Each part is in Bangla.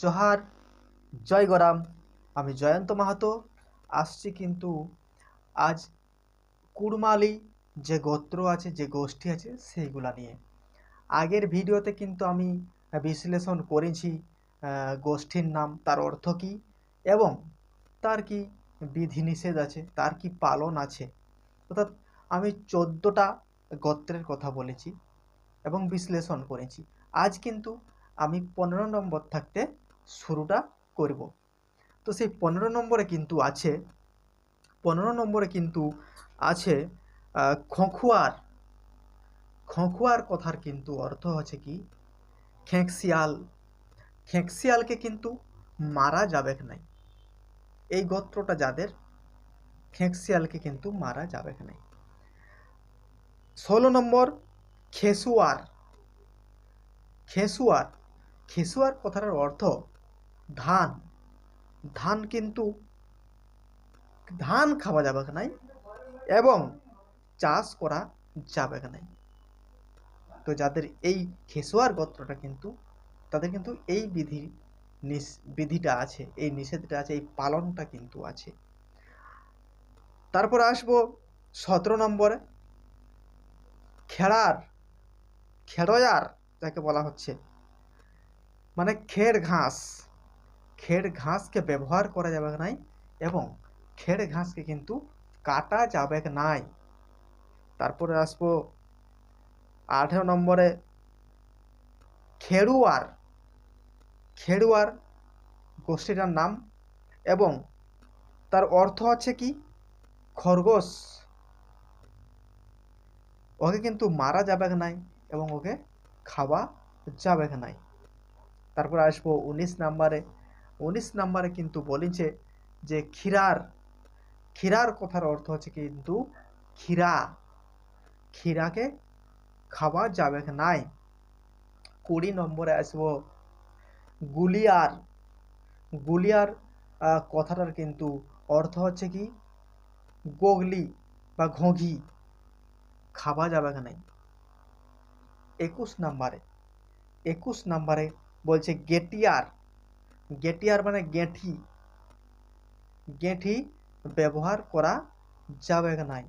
জোহার, জয় গরাম, আমি জয়ন্ত মাহাতো, আসছি কিন্তু আজ কুড়মালি যে গোত্র আছে, যে গোষ্ঠী আছে, সেইগুলা নিয়ে। আগের ভিডিওতে কিন্তু আমি বিশ্লেষণ করেছি গোষ্ঠীর নাম, তার অর্থ কী এবং তার কি বিধিনিষেধ আছে, তার কি পালন আছে। অর্থাৎ আমি চোদ্দোটা গোত্রের কথা বলেছি এবং বিশ্লেষণ করেছি। আজ কিন্তু আমি পনেরো নম্বর থাকতে শুরুটা করব। তো সেই পনেরো নম্বরে কিন্তু আছে, পনেরো নম্বরে কিন্তু আছে খোঁখুয়ার। খোঁখুয়ার কথার কিন্তু অর্থ হচ্ছে কি? খেঁকশিয়াল। খেঁকশিয়ালকে কিন্তু মারা যাবে নাই? এই গোত্রটা যাদের, খেঁকশিয়ালকে কিন্তু মারা যাবে নাই? ষোলো নম্বর, খেসুয়ার। খেসুয়ার। খেসুয়ার কথাটার অর্থ ধান। ধান কিন্তু ধান খাওয়া যাবে নাই? এবং চাষ করা যাবে নাই? তো যাদের এই খেসোয়ার গোত্রটা কিন্তু, তাদের কিন্তু এই বিধি বিধিটা আছে, এই নিষেধটা আছে, এই পালনটা কিন্তু আছে। তারপর আসব সতেরো নম্বরে। খেড়ার, খেড়য়ার যাকে বলা হচ্ছে মানে খেড় ঘাস। খেড় ঘাসকে ব্যবহার করা যাবে নাই এবং খেড় ঘাসকে কিন্তু কাটা যাবে নাই। তারপরে আসব আঠেরো নম্বরে খেড়ুয়ার। খেড়ুয়ার গোষ্ঠীটার নাম এবং তার অর্থ হচ্ছে কি? খরগোশ। ওকে কিন্তু মারা যাবে নাই এবং ওকে খাওয়া যাবে নাই। তারপর আসব উনিশ নাম্বারে উনিশ নাম্বারে কিন্তু বলেছে যে ক্ষীরার ক্ষীরার কথার অর্থ হচ্ছে কিন্তু ক্ষীরা। ক্ষীরাকে খাওয়া যাবে নাই? কুড়ি নম্বরে আসব। গুলিয়ার গুলিয়ার কথাটার কিন্তু অর্থ হচ্ছে কি? গোগলি বা ঘঘি খাওয়া যাবে নাই? একুশ নাম্বারে একুশ নাম্বারে বলছে গেটিয়ার। গেটিয়ার মানে গেঁঠি। গেঁঠি ব্যবহার করা যাবে নাই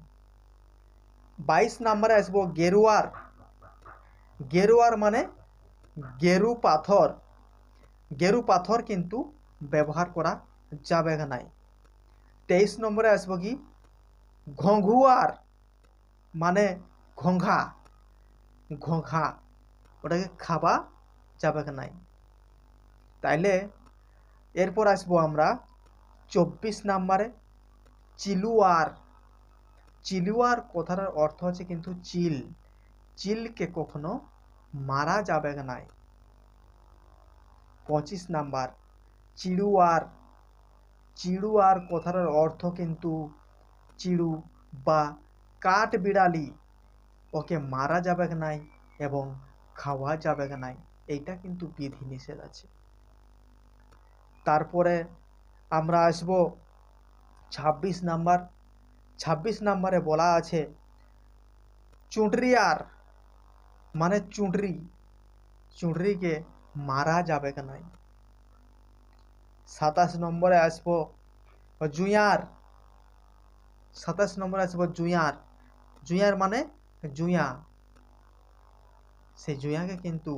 বাইশ নাম্বারে আসব গেরুয়ার। গেরুয়ার মানে গেরু পাথর। গেরু পাথর কিন্তু ব্যবহার করা যাবে নাই তেইশ নম্বরে আসব কি? ঘঘুয়ার মানে ঘোঙ্ঘা ঘোঙ্ঘা ওটাকে খাওয়া যাবে নাই তাইলে এরপর আসব আমরা চব্বিশ নাম্বারে, চিলুয়ার। চিলুয়ার কথাটার অর্থ হচ্ছে কিন্তু চিল। চিলকে কখনো মারা যাবে নাই। পঁচিশ নাম্বার, চিড়ুয়ার। চিড়ুয়ার কথাটার অর্থ কিন্তু চিড়ু বা কাঠ বিড়ালি ওকে মারা যাবে নাই এবং খাওয়া যাবে নাই। এইটা কিন্তু বিধি নিষেধ আছে। তারপরে আমরা আসব ছাব্বিশ নাম্বার। ছাব্বিশ নাম্বারে বলা আছে চুঁটরিয়ার মানে চুঁটরি। চুঁটরিকে মারা যাবে নাই? সাতাশ নম্বরে আসব জুঁয়ার সাতাশ নম্বরে আসব জুঁয়ার জুঁয়ার মানে জুঁয়া সেই জুঁয়াকে কিন্তু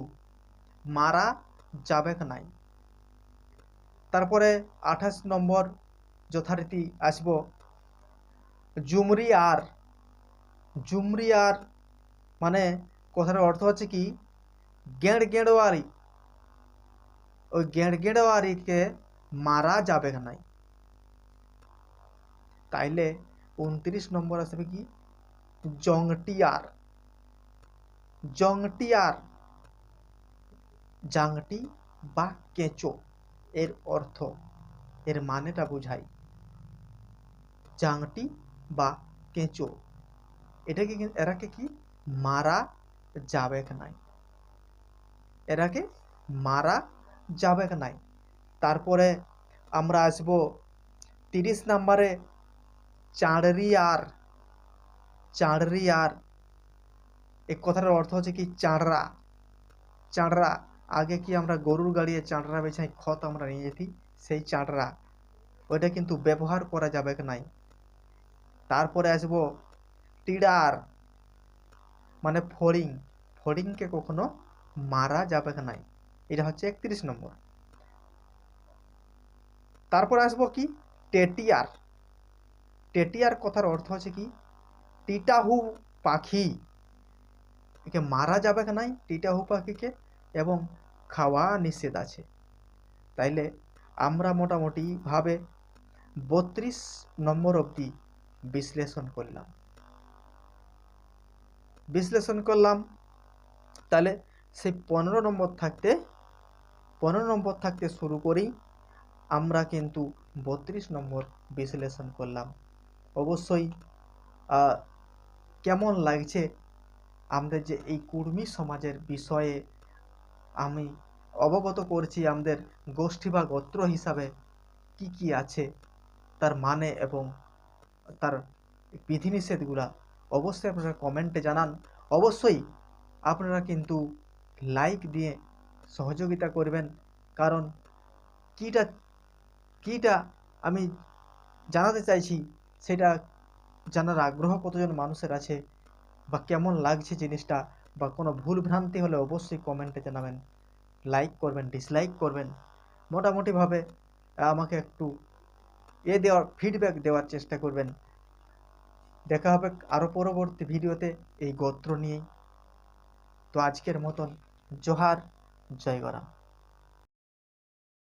মারা যাবে নাই? তারপরে আঠাশ নম্বর যথারীতি আসব। জুমরি আর জুমরি আর মানে কথার অর্থ হচ্ছে কি? গেঁড় গেঁড়োয়ারি ওই গেঁড় গেঁড়োয়ারিকে মারা যাবে নাই। তাইলে উনত্রিশ নম্বর আসবে কি? জংটিয়ার জংটিয়ার জাংটি বা কেঁচো। এর অর্থ, এর মানেটা বোঝায় জাংটি বা কেঁচো, এটাকে এরাকে কি? মারা যাবে নাই। এরাকে মারা যাবে নাই। তারপরে আমরা আসব তিরিশ নাম্বারে চাঁড়রিয়ার চাঁড়রিয়ার। এই কথাটার অর্থ হচ্ছে কি? চাঁড়রা চাঁড়রা। আগে কি আমরা গরুর গাড়িয়ে চাঁটরা বেছাই খত আমরা নিয়ে যেতি? সেই চাঁটরা ওইটা কিন্তু ব্যবহার করা যাবে নাই? তারপরে আসব টিডার মানে ফড়িং। ফড়িংকে কখনো মারা যাবে নাই? এটা হচ্ছে একত্রিশ নম্বর। তারপর আসব কি? টেটিয়ার। টেটিয়ার কথার অর্থ হচ্ছে কি? টিটাহু পাখি। একে মারা যাবে নাই? টিটাহু পাখিকে এবং খাওয়া নিষেধ আছে। তাইলে আমরা মোটামুটিভাবে বত্রিশ নম্বর অবধি বিশ্লেষণ করলাম। বিশ্লেষণ করলাম তাহলে সেই পনেরো নম্বর থাকতে, পনেরো নম্বর থাকতে শুরু করি। আমরা কিন্তু বত্রিশ নম্বর বিশ্লেষণ করলাম। অবশ্যই কেমন লাগছে আমাদের যে এই কুর্মী সমাজের বিষয়ে আমি অবগত করছি আমাদের গোষ্ঠী বা গোত্র হিসাবে কি কি আছে, তার মানে এবং তার বিধিনিষেধগুলা অবশ্যই আপনারা কমেন্টে জানান। অবশ্যই আপনারা কিন্তু লাইক দিয়ে সহযোগিতা করবেন, কারণ কীটা কীটা আমি জানাতে চাইছি, সেটা জানার আগ্রহ কতজন মানুষের আছে বা কেমন লাগছে জিনিসটা বা কোনো ভুল ভ্রান্তি হলে অবশ্যই কমেন্টে জানাবেন। লাইক করবেন ডিসলাইক করবেন। মোটামুটিভাবে আমাকে একটু এ দেওয়ার ফিডব্যাক দেওয়ার চেষ্টা করবেন। দেখা হবে আরও পরবর্তী ভিডিওতে এই গোত্র নিয়েই। তো আজকের মতন, জোহার, জয়